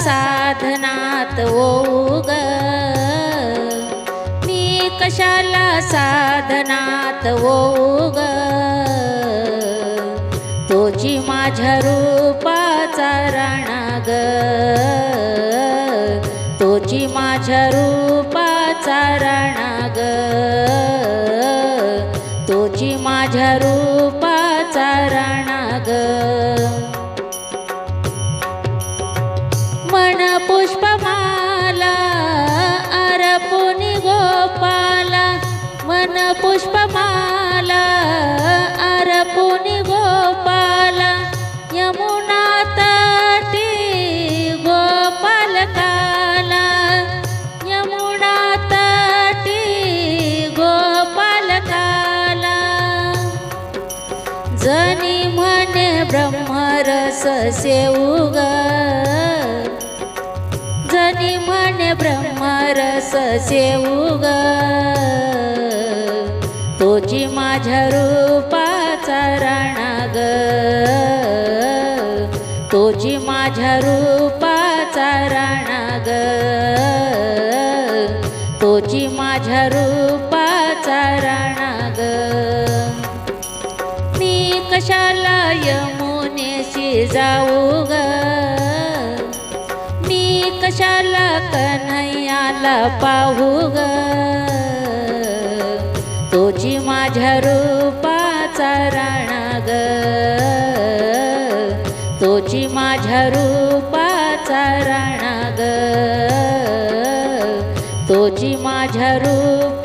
साधनात ओग. मी कशाला साधनात ओग? तोची माझ्या रूपाचा राणा तोची माझ्या रूपाचा राणा तोची माझ्या रूप मन पुष्पमाला अरपुनी गोपाला यमुना तटी गोपाल काला यमुना तटी गोपाल काला। जनी म्हणे ब्रह्मरस सेऊग जनी म्हणे ब्रह्मरस सेऊग तुझी माझ्या रूपाचा राणा ग माझ्या रूपाचा राणा ग माझ्या रूपाचा राणा ग मी कशाला यमुनेशी जाऊ ग? मी कशाला कन्हैयाला पाहू ग? तोची माझ्या रूपाचा राणा ग. तोची माझ्या रूप